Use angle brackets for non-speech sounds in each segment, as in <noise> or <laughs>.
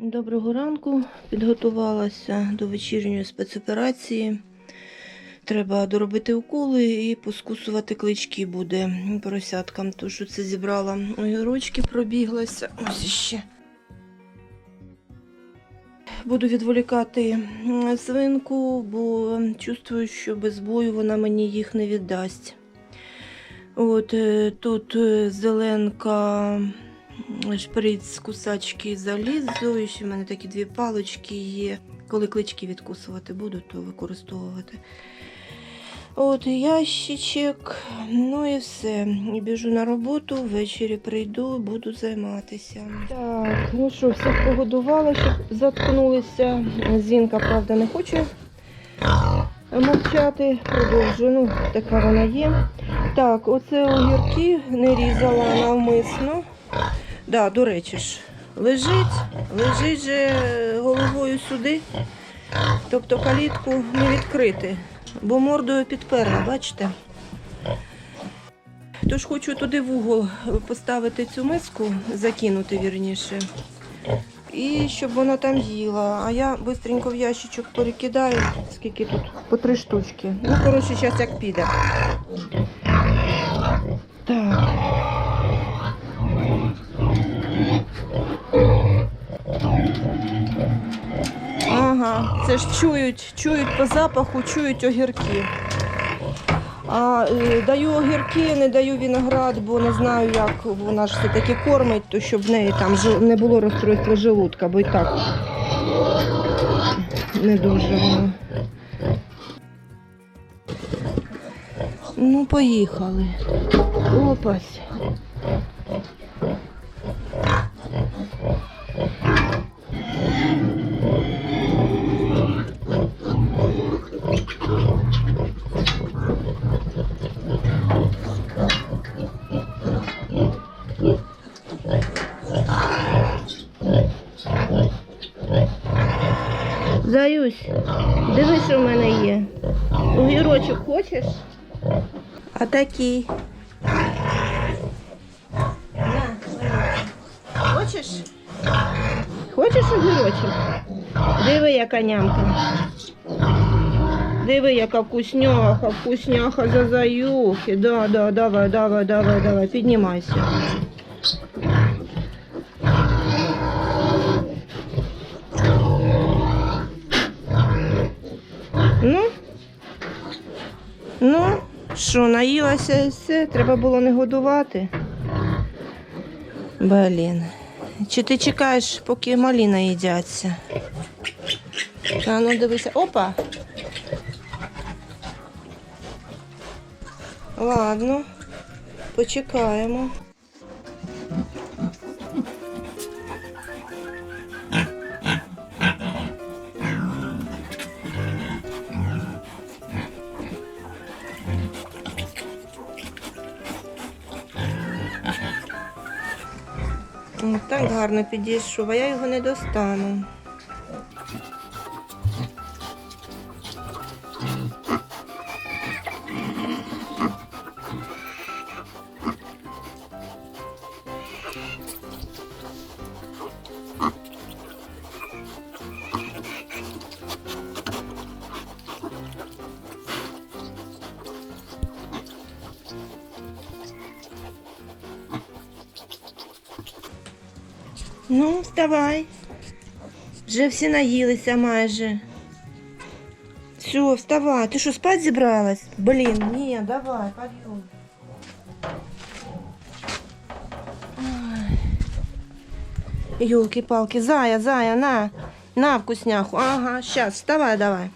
Доброго ранку. Підготувалася до вечірньої спецоперації. Треба доробити уколи і поскусувати клички буде поросяткам. Тож що це зібрала огірочки, пробіглася. Ось іще. Буду відволікати свинку, бо чувствую, що без бою вона мені їх не віддасть. От е, тут е, зеленка шприц з кусачки залізу. І ще в мене такі дві палочки є. Коли клички відкусувати буду, то використовувати. От ящичок, ну і все. І біжу на роботу, ввечері прийду, буду займатися. Так, ну що, всіх погодувала, щоб заткнулися. Зінка, правда, не хоче мовчати. Продовжую, ну, така вона є. Так, оце огірки не різала навмисно. Да, до речі ж, лежить, лежить же головою сюди. Тобто калітку не відкрити, бо мордою підперла, бачите? Тож хочу туди в угол поставити цю миску, закинути вірніше. І щоб вона там їла. А я швидко в ящичок перекидаю, скільки тут по три штучки. Ну, коротше, зараз як піде. Так. Ага, це ж чують, чують по запаху, чують огірки. А е, даю огірки, не даю виноград, бо не знаю, як вона ж все-таки кормить, то щоб в неї там не було розстройства желудка, бо і так не дуже воно. Ну, поїхали. Опась. Заюсь, диви, що в мене є. Огірочок хочеш? А такий. На, Хочеш? Хочеш огірочок? Диви, яка нямка. Диви, яка вкусняха, вкусняха за заюхи. Да, да, давай, давай, давай, давай, піднімайся. Ну? Ну, що, наїлася і все, треба було не годувати. Блін. Чи ти чекаєш, поки малі наїдяться? А ну дивися. Опа. Ладно, почекаємо. Так гарно підійшов, а я його не достану. Ну, вставай. Вже всі наїлися майже. Все, вставай. Ти що, спать зібралась? Блін, ні, давай, підйом. Ёлки-палки, зая, зая, на, на вкусняху. Ага, сейчас, вставай давай.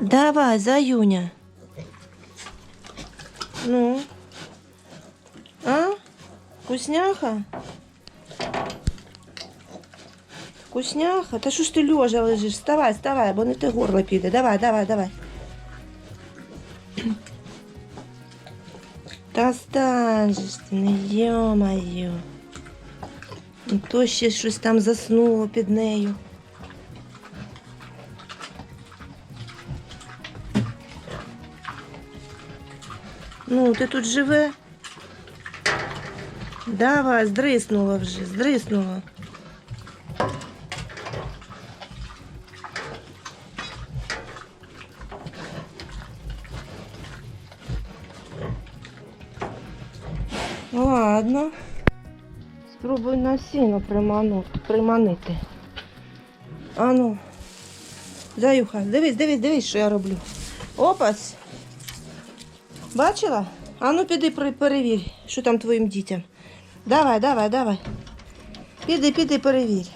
Давай, заюня. Ну. А? Вкусняха? Вкусняха? Та що ж ти лежа лежиш? Вставай, вставай, бо не те горло піде. Давай, давай, давай. <clears throat> Та стань же ти, ну йо-моє. То ще щось там заснуло під нею. Ну, ти тут живе? Давай, здриснула вже, здриснула. Ладно. Спробуй на сіно приману, приманити. Ану. Заюха, дивись, дивись, дивись, що я роблю. Опась. Бачила? Ану піди перевір, що там твоїм дітям. Давай, давай, давай. Піди, піди, перевір.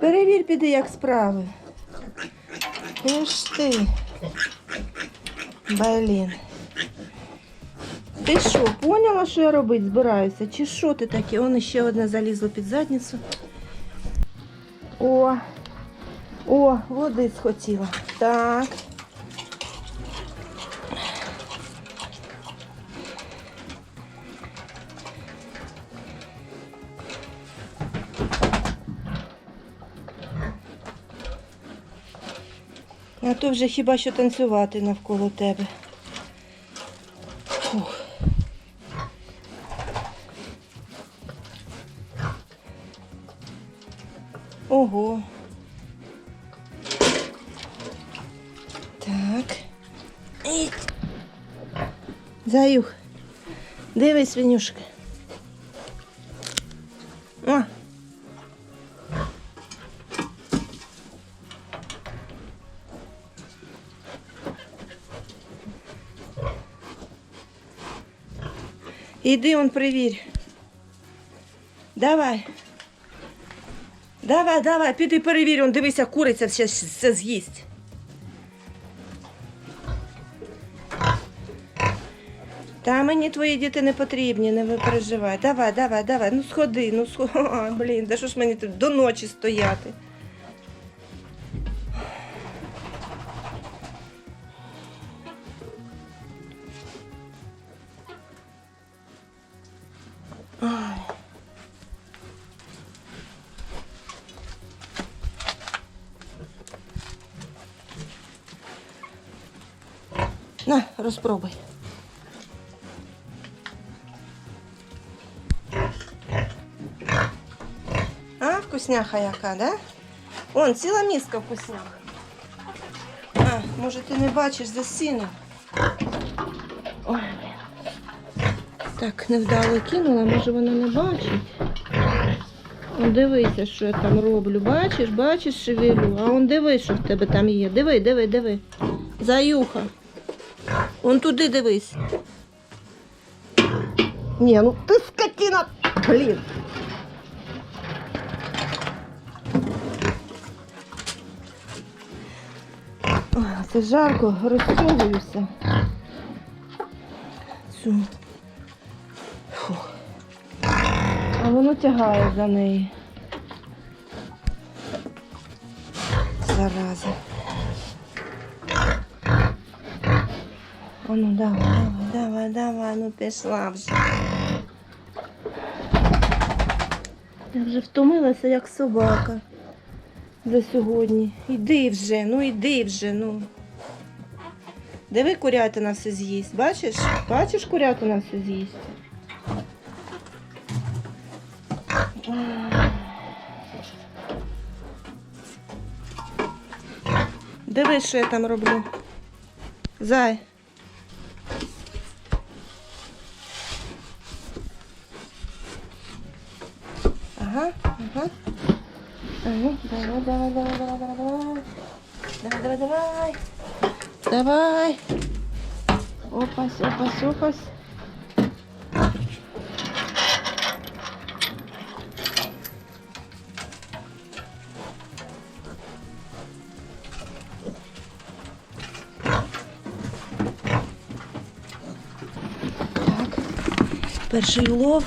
Перевір, піди, як справи. Ж ти. Блін. Ти що, поняла, що я робити збираюся? Чи що ти таке? Он ще одне залізло під задницю. О, о, води схотіла. Так. То вже хіба що танцювати навколо тебе. Фух. Ого. Так. Заюх. Дивись, свинюшка. Іди он привір. Давай. Давай, давай, піди перевір, он дивися, куриця все, все з'їсть. Та мені твої діти не потрібні, не переживай. Давай, давай, давай. Ну сходи, ну сходи. <laughs> Блін, да що ж мені тут до ночі стояти? На, розпробуй. А, вкусняха яка, да? Вон, ціла миска вкусняха. А, може ти не бачиш за сіном? Ой. Так, невдало кинула, може вона не бачить. Дивися, що я там роблю. Бачиш, бачиш, шевелю. А он дивись, що в тебе там є. Диви, диви, диви. Заюха. Он туди дивись. Ні, ну ти скотина. Блін. Це жарко, розтягуюся. Цю. А воно тягає за неї. Зараза. А ну давай, давай, давай, давай, ну пішла вже. Я вже втомилася, як собака за сьогодні. Іди вже, ну іди вже, ну. Диви, курятина все з'їсть. Бачиш? Бачиш, курятина все з'їсть. Дивись, що я там роблю. Зай. Давай, давай, давай, давай, давай, давай. Давай, давай, давай. Опась, опась, опась. Так. Перший улов.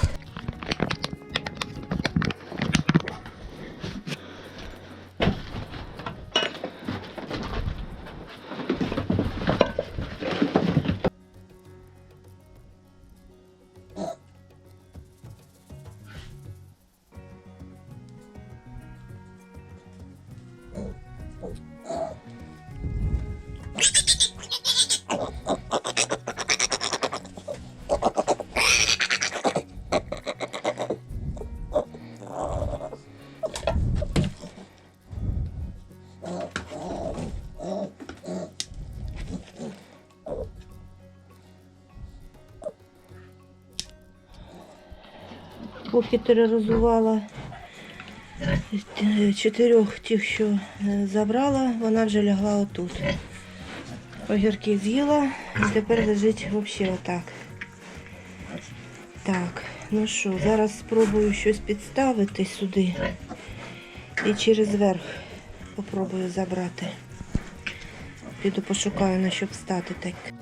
Поки тероризувала чотирьох тих, що е, забрала, вона вже лягла отут. Огірки з'їла і тепер лежить взагалі отак. Так, ну що, зараз спробую щось підставити сюди і через верх попробую забрати. Піду пошукаю на що встати так.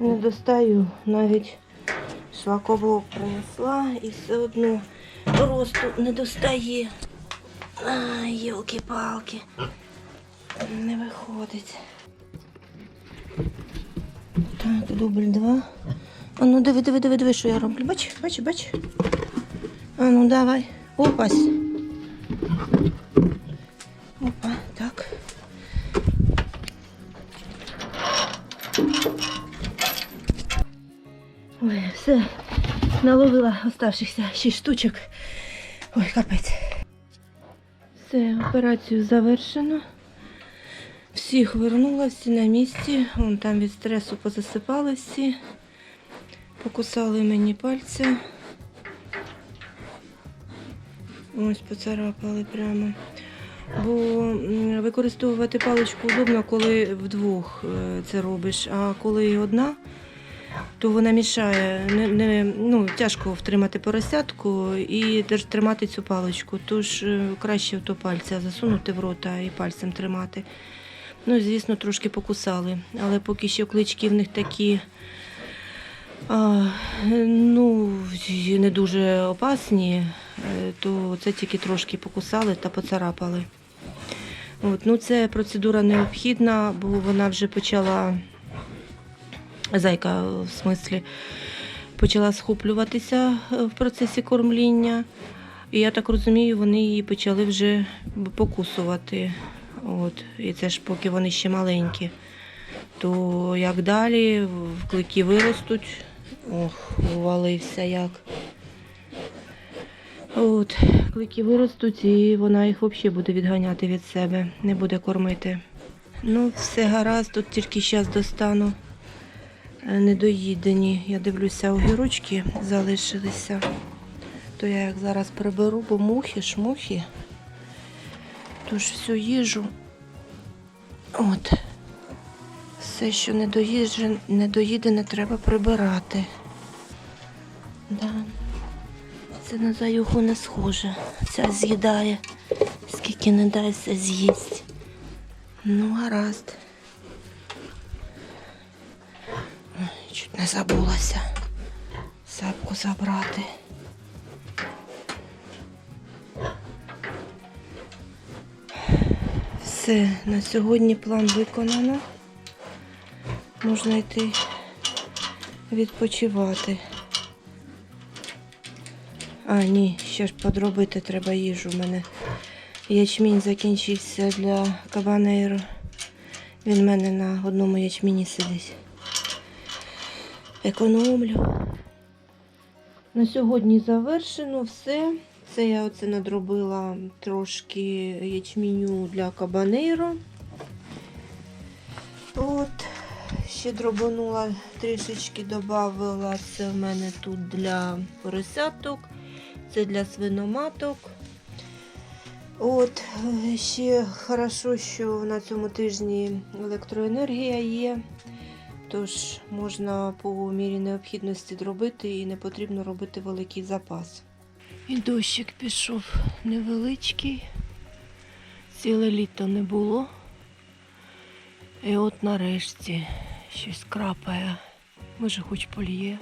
Не достаю, навіть шлакоблок принесла і все одно росту не достає. Ай, йолки-палки. Не виходить. Так, дубль два. А ну диви, диви, диви, диви, що я роблю. Бач, бач, бач. А ну давай. Опась. Наловила оставшихся шість штучок. Ой, капець. Все, операцію завершено. Всіх вернула, всі на місці. Вон там від стресу позасипали всі. Покусали мені пальця. Ось поцарапали прямо. Бо використовувати паличку удобно, коли вдвох е, це робиш, а коли одна, то вона мішає. Не, не, ну, тяжко втримати поросятку і тримати цю паличку. Тож е, краще то пальця засунути в рота і пальцем тримати. Ну, звісно, трошки покусали, але поки що клички в них такі. А, ну, не дуже опасні, е, то це тільки трошки покусали та поцарапали. От, ну, це процедура необхідна, бо вона вже почала, зайка в смислі, почала схоплюватися е, в процесі кормління. І я так розумію, вони її почали вже покусувати. От, і це ж поки вони ще маленькі. То як далі, клики виростуть. Ох, увалився як. От, клики виростуть, і вона їх взагалі буде відганяти від себе, не буде кормити. Ну, все гаразд, тут тільки зараз достану е, недоїдені. Я дивлюся, огірочки залишилися. То я їх зараз приберу, бо мухи, шмухи. Тож всю їжу. От. Все, що не доїжджен- не треба прибирати. Да. Це на заюху не схоже. Ця з'їдає. Скільки не дай, з'їсть. Ну, гаразд. Ой, Чуть не забулася. Сапку забрати. Все, на сьогодні план виконано. Можна йти відпочивати. А, ні, ще ж подробити треба їжу. У мене ячмінь закінчився для кабанейру. Він в мене на одному ячміні сидить. Економлю. На сьогодні завершено все. Це я оце надробила трошки ячменю для кабанейру. От, ще дробанула, трішечки додавала. Це в мене тут для поросяток, це для свиноматок. От, е, ще хорошо, що на цьому тижні електроенергія є. Тож можна по мірі необхідності дробити і не потрібно робити великий запас. І дощик пішов невеличкий, ціле літо не було. І от нарешті щось крапає. Може, хоч поліє.